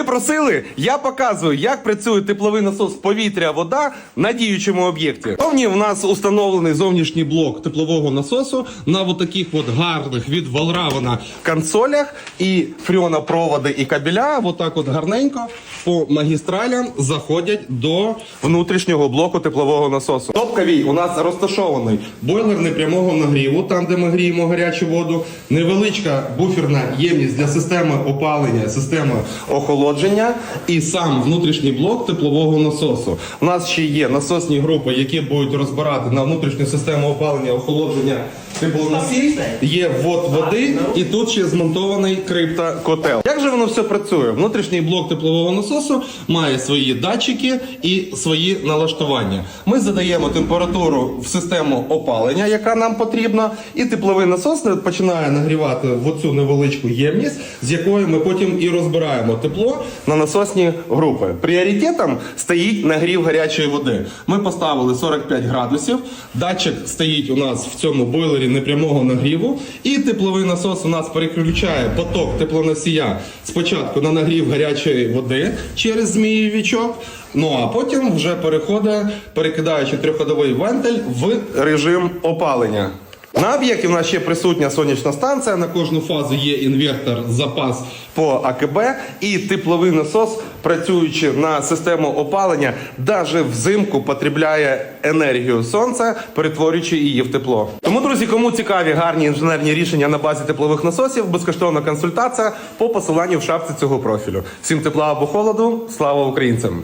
Ви просили, я показую, як працює тепловий насос повітря-вода на діючому об'єкті. Повні в нас установлений зовнішній блок теплового насосу на от таких от гарних від Валравана консолях і фріонопроводи і кабеля, отак от гарненько по магістралям заходять до внутрішнього блоку теплового насосу. Топковій у нас розташований бойлер непрямого нагріву, там де ми гріємо гарячу воду, невеличка буферна ємність для системи опалення, системи охолодження і сам внутрішній блок теплового насосу. У нас ще є насосні групи, які будуть розбирати на внутрішню систему опалення, охолодження теплоносій, є ввод води і тут ще змонтований криптокотел. Як же воно все працює? Внутрішній блок теплового насосу має свої датчики і свої налаштування. Ми задаємо температуру в систему опалення, яка нам потрібна, і тепловий насос починає нагрівати в оцю невеличку ємність, з якої ми потім і розбираємо тепло на насосні групи. Пріоритетом стоїть нагрів гарячої води. Ми поставили 45 градусів. Датчик стоїть у нас в цьому бойлері непрямого нагріву, і тепловий насос у нас переключає поток теплоносія спочатку на нагрів гарячої води через змієвічок. Ну а потім вже переходить, перекидаючи трьохходовий вентиль в режим опалення. На об'єкті в нас ще присутня сонячна станція. На кожну фазу є інвертор, запас по АКБ і тепловий насос, працюючи на систему опалення, навіть взимку потребляє енергію сонця, перетворюючи її в тепло. Тому, друзі, кому цікаві гарні інженерні рішення на базі теплових насосів, безкоштовна консультація по посиланню в шапці цього профілю. Всім тепла або холоду, слава українцям!